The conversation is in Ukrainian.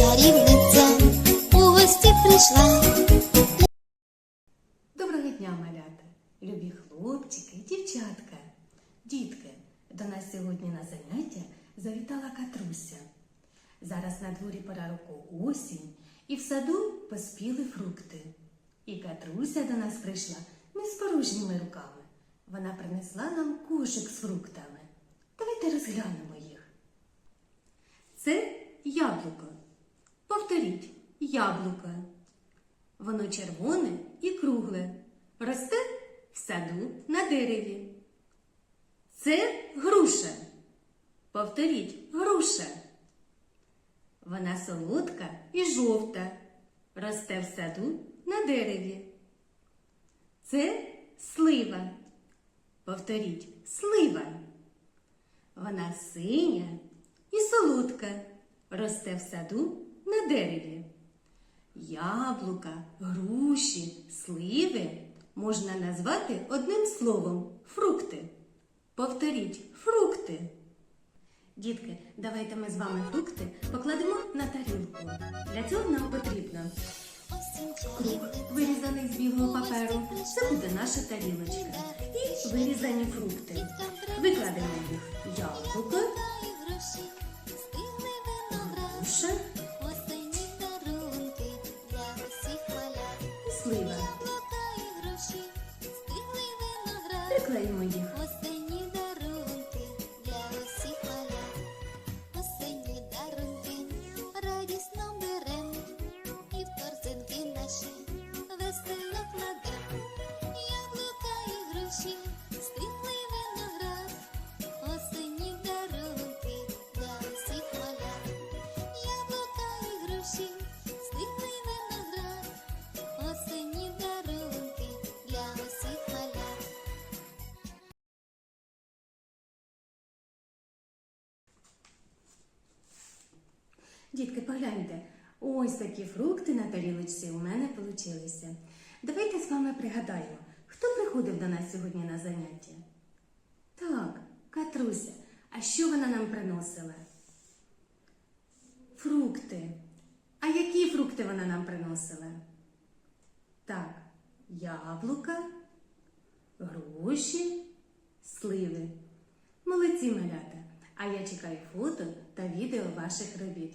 чарівниця у гості прийшла. Доброго дня, малята, любі хлопчики, дівчатка, дітки. До нас сьогодні на заняття завітала Катруся. Зараз на дворі пора року осінь, і в саду поспіли фрукти. І Катруся до нас прийшла не з порожніми руками. Вона принесла нам кошик з фруктами. Давайте розглянемо їх. Це яблуко. Повторіть яблуко. Воно червоне і кругле, росте в саду на дереві. Це груша. Повторіть груша. Вона солодка і жовта, росте в саду на дереві. Це слива. Повторіть слива. Вона синя і солодка, росте в саду на дереві. Яблука, груші, сливи можна назвати одним словом фрукти. Повторіть фрукти. Дітки, давайте ми з вами фрукти покладемо на тарілку. Для цього нам потрібно круг, вирізаний з білого паперу. Це буде наша тарілочка. І вирізані фрукти. Викладемо їх яблуко, груша малят. і слива. Яблука і груші, стиглий виноград. Приклеїмо їх. Дітки, погляньте, ось такі фрукти на тарілочці у мене получилися. Давайте з вами пригадаємо, хто приходив до нас сьогодні на заняття? Так, Катруся. А що вона нам приносила? Фрукти. А які фрукти вона нам приносила? Так, яблука, груші, сливи. Молодці малята! А я чекаю фото та відео ваших робіт.